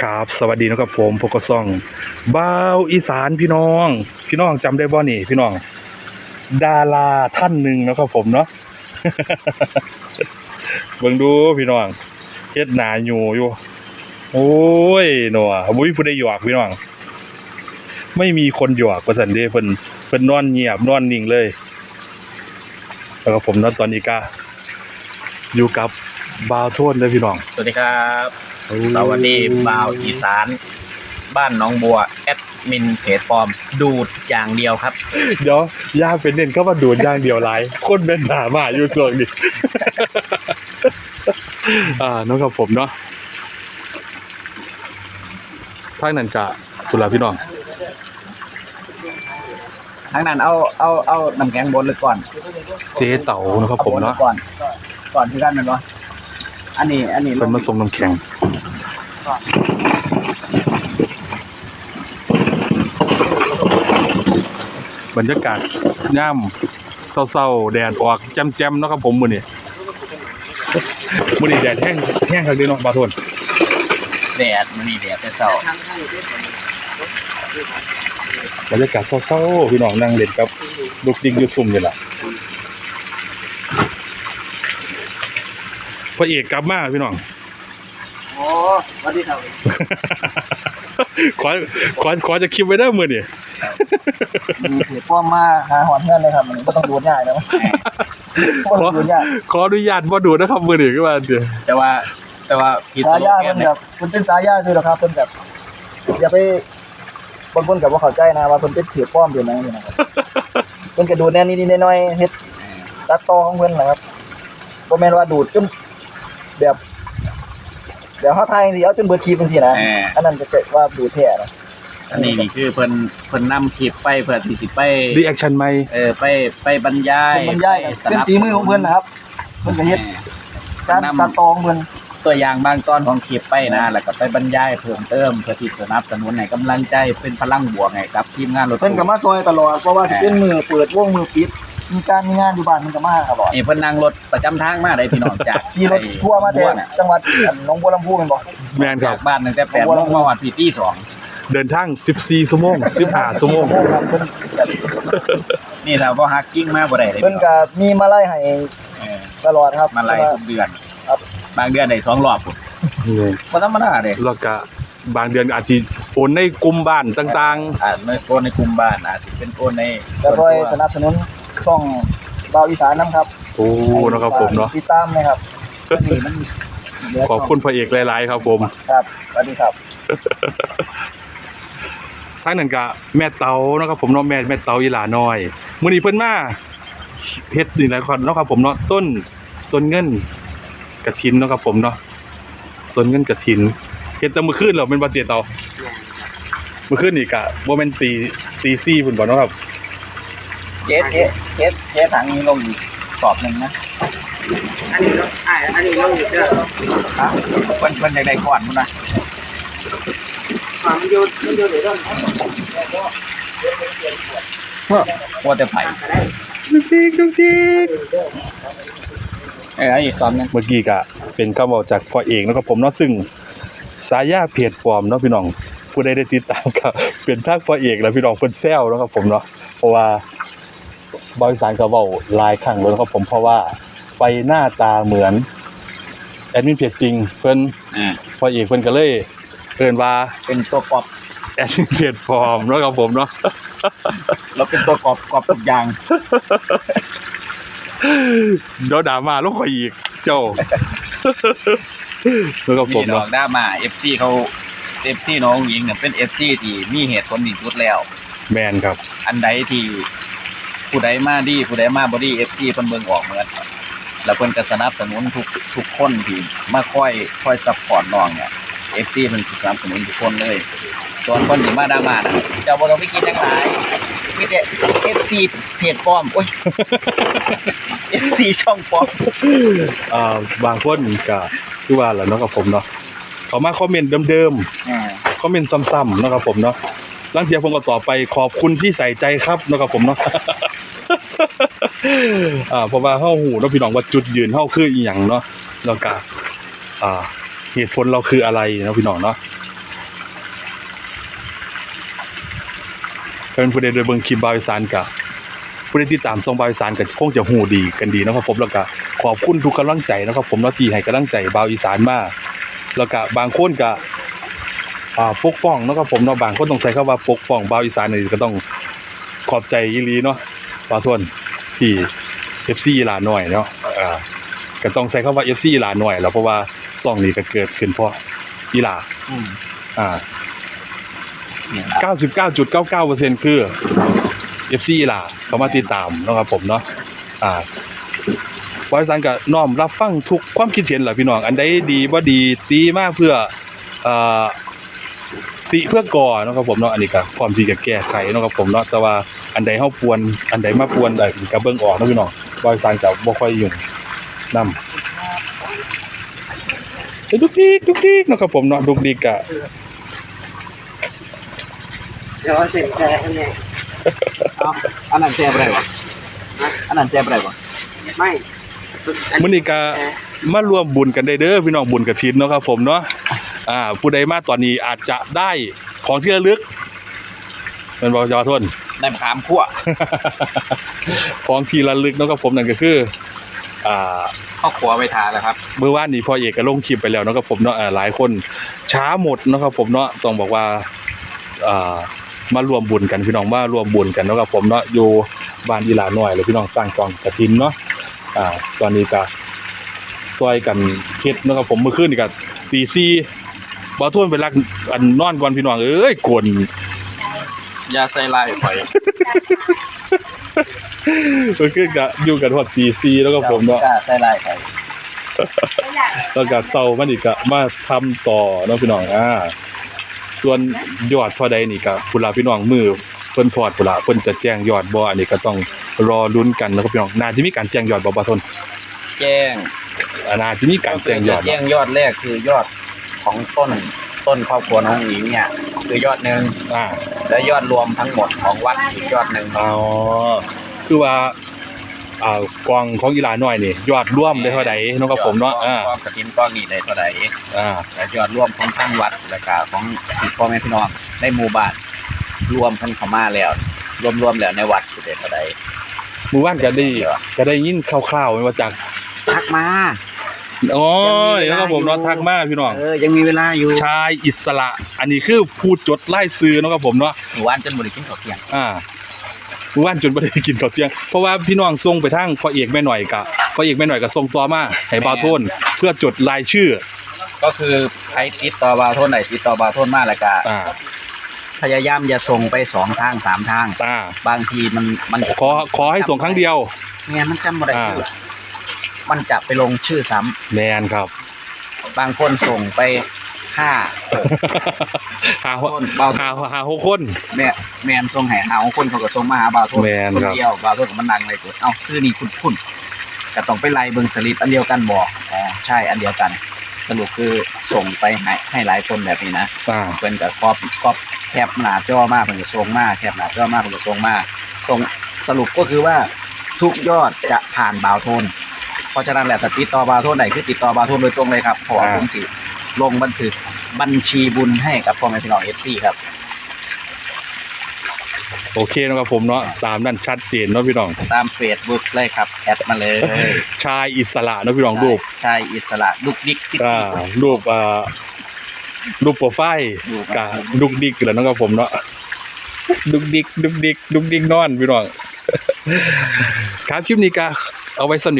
ครับ สวัสดีนะครับผมพกกซ่องบ้าวอีสานพี่น้อง พี่น้องจำได้บ่นี่พี่น้อง ดาราท่านหนึ่งนะครับผมเนาะเบิ่งดูพี่น้องเฮ็ดหนาอยู่อยู่โอ้ยหนัวบ่มีผู้ใดหยอกพี่น้อง ไม่มีคนหยอกว่าซั่นเดเพิ่นเพิ่นนอนเงียบนอนนิ่งเลยแล้วก็ผมเนาะตอนนี้ก็อยู่กับบ่าวโทนเด้อพี่น้อง สวัสดีครับ สวัสดีบ่าวอีสาน บ้านหน้องบัวแอดมินเพจฟอร์มดูดอย่างเดียวครับ เดี๋ยวย่าเป็นเน้นเข้ามาดูดอย่างเดียวหลายคนเป็นหนามาอยู่ส่วนนี้ อ่าน้องกับผมเนาะทางนั้นกะตุลาพี่น้องทั้งนั้นเอาเอาเอาน้ำแข็งบนเลยก่อนเจ๊เต๋านะครับผมเนาะอก่อนก่อนที่กันมันวะอันนี้อันนี้เป็นมาส่งน้ำแข็ง บรรยากาศย่ำเศร้าๆแดดออกแจ่มๆเนาะครับผมมื้อนี้มื้อนี้แดดแห้งแห้งครับเด้เนาะบาโทนแดดมันนี่แดดแต่เช้าบรรยากาศเศร้าๆพี่น้องนั่งเล่นกับลูกดิ๊กอยู่ซุ่มนี่แหละพระเอกกลับมาพี่น้อง โอ้สวัสดีครับขอขอขอจะคลิปไว้ได้อมือนี่มีเพจฟอร์มมาหาหอนเพื่อนเลยครับมันก็ต้องดูดยากนะก็ต้องดูดยากขออนุญาตบ่ดูนะครับมือนี่ก็ว่าเดี๋ยวแต่ว่า แต่ว่าพี่สาโซยาแกเพิ่นนเนี่แบยบเพิ่นเป็นสายาคือหรอกครับเพิ่นแบบอย่าไปบางคนกับว่าเข้าใจนะว่าเพิ่นเป็นถือป้อมเดี๋ยวนั้นนี่นะครับเพิ่นก็ดูดแน่นิดๆหน้อยๆเฮ็ดตัดต่อของเพิ่นนะครับบ่แม่นว่าดูดจนแบบ เดี๋ยวเฮาทายจังซี่เอาจนเบิดคลิปจังซี่นะแหม อันนั้นจะเกิดว่าดูดแท้นะอันนี้นี่คือเพิ่นเพิ่นนำคลิปไปเพื่อที่สิไปรีแอคชั่นไหมเออไปไปบรรยายเพิ่นบรรยายนะไปเป็นฝีมือของเพิ่นนะครับเพิ่นก็เฮ็ดการตัดต่อของเพิ่นตัวอย่างบางตอนของคลิปไปนะแล้วก็ไปบรรยายเพิ่มเติมเพื่อที่สนับสนุนให้กำลังใจเป็นพลังบวกให้กับทีมงานรถเพิ่นก็มาซอยตลอดเพราะว่าสิเป็นมือเปิดวงมือปิด มีการมีงานอยู่บ้านเพิ่นก็มาตลอดนี่เพิ่นนั่งรถประจำทางมาได้พี่น้องจากขี่รถทั่วร์มาแต่บัน่ะจังหวัดอันหนองบัวลำพูแม่นบ่แมนครัจาบ กบ้านตั้งแต่8โมงมาวันที่ที่สองเดินทาง 14ชั่วโมง15ชั่วโมง ครับเพิ่นนี่ถ้าบ่ฮักกิ้งมาบ่ได้เลยเพิ่นก็มีมาไล่ให้เออตลอดครับ มาไล่ทุกเดือนครับ บางเดือนได้สองรอบพุ่นนี่บ่ธรรมดาเด้แล้วก็บางเดือนอาจจะโอนในกลุ่มบ้านต่าง อ่าในโอนในกลุ่มบ้านอาจสิเป็นโอนในก็คอยสนับสนุน ช่องบาวอีสานนํครับๆโอ้นะครับผมเนาะติดตามนะครับอันนี้มันเหลืขอบคุณพระเอกหลายๆครับผมครับสวัสดีครับทางนั้นก็แม่เต๋านะครับผมเนาะแม่แม่เต๋าอีหลาน้อยมื้อนี้เพิ่นมาเฮ็ดนี่แหละครับเนาะครับผมเนาะต้นต้นเงินกระถินเนาะครับผมเนาะต้นเงินกระถินเฮ็ดแต่มื้อคืนแล้วแม่นบ่เจเตามื้อคืนนี่ก็บ่แม่นตีตี4พุ่นบ่เนาะครับ เจ๊เจ๊เจ๊เจ๊ถังนี้ลงอีกสอบหนึงนะอันนี้อ่าอันนี้เราอยู่เด้อฮะเพิ่นเพิ่นอยากได้ก่อนพุ่นนะมันอยู่มันอยู่เด้อว่าแต่ไผดุกดิกดุกดิกเอออีกสอบหนึงเมื่อกี้ก็เป็นคำบอกจากพ่อเอกเนาะครับผมเนาะซึ่งสายาเพจปลอมเนาะพี่น้องผู้ใดได้ติดตามก็เป็นทางพ่อเอกแล้วพี่น้องเพิ่นแซวเนาะครับผมเนาะเพราะว่า บริษัทก็เว้าหลายครั้งแล้วนะครับผมเพราะว่าไปหน้าตาเหมือน แอดมินเพจจริง เพิ่นอ่าพ่อเอกเพิ่นก็เลยเอิ้นว่าเป็นตัวกรอบแอดมินเพจปลอมเนาะครับผมเนาะเราเป็นตัวกรอบกรอบทุกอย่างเดี๋ยวด่ามาลงข่อยอีกเจ้าแล้วก็ผมนี่ดอเนาะกด้ามา FC เขา FC น้องหญิงเนี่ยเป็น FC ที่มีเหตุผลที่สุดแล้ว แมนครับ อันใดที่ ผู้ใดมาดีผู้ใดมาบ่ดี FC เพิ่นเบิ่งออกเหมือนแล้วเพิ่นก็สนับสนุนทุกทุกคนที่มาคอยคอยซัพพอร์ตน้องเนี่ย FC เพิ่นสิสนับสนุนทุกคนเลย ส่วนคนที่มาดราม่าน่ะเจ้าบ่ต้องไปกินจังหลายมีแต่ FC เพจปลอมโอ้ย FC ช่องปลอมอ่าบางคนก็คือว่าแหละเนาะกับผมเนาะเขามาคอมเมนต์เดิมอ่า ๆคอมเมนต์ซ้ำๆเนาะครับผมเนาะ ร่างเทียผมก็ต่อไปขอบคุณที่ใส่ใจครับนะครับผมเนาะอ่าเพราะว่าเข้าหูเราพี่น้องว่าจุดยืนเข้าคืออีหยังเนาะแล้วก็อ่า เหตุผลเราคืออะไรนะพี่น้องเนาะเป็นผู้ใดโดยเบิงคิปบาวิสานกับผู้ใดที่ตามทรงบาวิสานกับคงจะหูดีกันดีนะครับผมแล้วก็ขอบคุณทุกกำลังใจนะครับผมนาทีให้กำลังใจบาวิสานมากแล้วก็บางคนกับ อ่าปกป้องเนาะครับผมเนาะบางคนต้องใช้คำว่าปกป้องบาวอีสานนี่ก็ต้องขอบใจอีหลีเนาะบางส่วนที่ FC อีหลาน้อยเนาะอ่าก็ต้องใช้คำว่า FC อีหลาน้อยแล้วเพราะว่าซ่องนี้ก็เกิดขึ้นเพราะอีหลาอืมอ่า เนี่ยนะ99.99%คือ FC ล่ะเขามาติดตามเนาะครับผมเนาะอ่าบริษัทก็น้อมรับฟังทุกความคิดเห็นแหละพี่น้อง อันใดดีบ่ดีตีมากเพื่อเอ่อ ติเพื่อก่อเนาะครับผมเนาะอันนี้ก็พร้อมที่จะแก้ไขเนาะครับผมเนาะแต่ว่าอันใดเฮาปวนอันใดมาปวนได้ก็เบิ่งออกเนาะพี่น้องบริษัทก็บ่ค่อยยุ่งนำเอ้ยดุกดิกดุกดิกเนาะครับผมเนาะดุกดิกก็เดี๋ยวเสร็จแค่นี้เอาอันนั้นแซ่บอะไรวะอันนั้นแซ่บอะไรวะไม่มื้อนี้ก็มารวมบุญกันได้เด้อพี่น้องบุญกฐินเนาะครับผมเนาะ อ่าผู้ใดมาตอนนี้อาจจะได้ของที่ระลึกเป็นบ่ยอทนได้มะขามคั่วของที่ระลึกเนาะครับผมนั่นก็คือ อ่า ข้าวคั่วไปทานแล้วครับ เมื่อวานนี้พ่อเอกก็ลงคลิปไปแล้วเนาะครับผมเนาะอ่าหลายคนช้าหมดเนาะครับผมเนาะต้องบอกว่าอ่ามารวมบุญกันพี่น้องมารวมบุญกันเนาะครับผมเนาะอยู่บ้านอีหลาน้อยเลยพี่น้องสร้างกองกฐินเนาะอ่าตอนนี้ก็ซอยกันเฮ็ดเนาะครับผมเมื่อคืนนี่ก็ตีสี่ บ่ทวนไปรักอันนอนก่อนพี่น้องเอ้ยกวนยาใส่ลายข่อยเมื่อคืนก็อยู่กันฮอดตีสี่แล้วก็ผมเนาะยาใส่ลายข่อยแล้วก็เซามันอีกก็มาทำต่อเนาะพี่น้องอ่าส่วนยอดเท่าใดนี่ก็พุ่นล่ะพี่น้องมือเพิ่นพอดพุ่นล่ะเพิ่นจะแจ้งยอดบ่อันนี้ก็ต้องรอลุ้นกันนะครับพี่น้องน่าจะมีการแจ้งยอดบ่บ่ทนแจ้งอ่าน่าจะมีการแจ้งยอดแจ้งยอดแรกคือยอด ของต้นต้นครอบครัวน้องหญิงเนี่ย คือยอดหนึ่งอ่าและยอดรวมทั้งหมดของวัดอีกยอดหนึ่งอ๋อคือว่าอ่ากองของอีหลาน้อยนี่ยอดรวมได้เท่าใดเนาะครับผมเนาะอ่าก้อนกระถินก้อนนี้ได้เท่าไหร่อ่าและยอดรวมของทางวัดและก็ของพ่อแม่พี่น้องในหมู่บ้านรวมกันเข้ามาแล้ว รวมๆแล้วในวัดสิได้เท่าไหร่หมู่บ้านก็ได้ก็ได้ยินคร่าวๆว่าจากทักมา อ๋อยังมีเวลานี่นะครับผมเนาะอยู่ทักมาพี่น้องเออยังมีเวลาอยู่ชายอิสระ อันนี้คือผู้จดไล่ซื้อเนาะครับผมเนาะหมู่บ้านจนบริกินข้าวเที่ยงอ่าหมู่บ้านจนบ่ได้กินข้าวเที่ยงเพราะว่าพี่น้องส่งไปทางพ่อเอกแม่หน่อยกะพ่อเอกแม่หน่อยก็ส่งต่อมาให้บ่าวโทนเพื่อจดรายชื่อ ก็คือใครติดต่อบาโทนไหนติดต่อบาโทนมาแล้วก็อ่าพยายามอย่าส่งไปสองทางสามทางอ่าบางทีมันมันขอขอให้ส่งครั้งเดียวเนี่ยมันจำบ่ได้อ่าชื่อ มันจะไปลงชื่อซ้ำแมนครับ บางคนส่งไปห้า หาต้นเบา หาหาหกคน แม่แมนส่งให้หาของคนเขาก็ส่งมาหาบาโทนแม่นคนครับ เดียวบาโทนก็มันนั่งเลยกดเอ้าซื้อนี่คุณคุณก็ต้องไปไล่เบิ่งสลิปอันเดียวกันบ่อ๋อใช่อันเดียวกันสรุปคือส่งไปให้ให้หลายคนแบบนี้นะ อ่า เพิ่นก็ครอบครอบแคปหน้าจอมาเพิ่นก็ส่งมาแคปหน้าจอมาเพิ่นก็ส่งมาตรงสรุปก็คือว่าทุกยอดจะผ่านบาวโทนเพ ราะฉะนั้นแหละถ้าติดต่อบาวโทนไหนคือติดต่อบาวโทนโดยตรงเลยครับเพราะว่าอ่าผมสิลงบันทึกบัญชีบุญให้กับพ่อแม่พี่น้อง FC ครับ โอเคนะครับผมเนาะตามนั้นชัดเจนเนาะพี่น้องตาม Facebook เลยครับแอดมาเลยชายอิสระเนาะพี่น้องรูปชายอิสระดุกดิกซิอ่าตี้รูปอ่ารูปโปรไฟล์รูปกับดุกดิกแล้วเนาะครับผมเนาะดุกดิกดุกดิกดุกดิกนอนพี่น้องครับคลิปนี้ก็เอาไว้สำ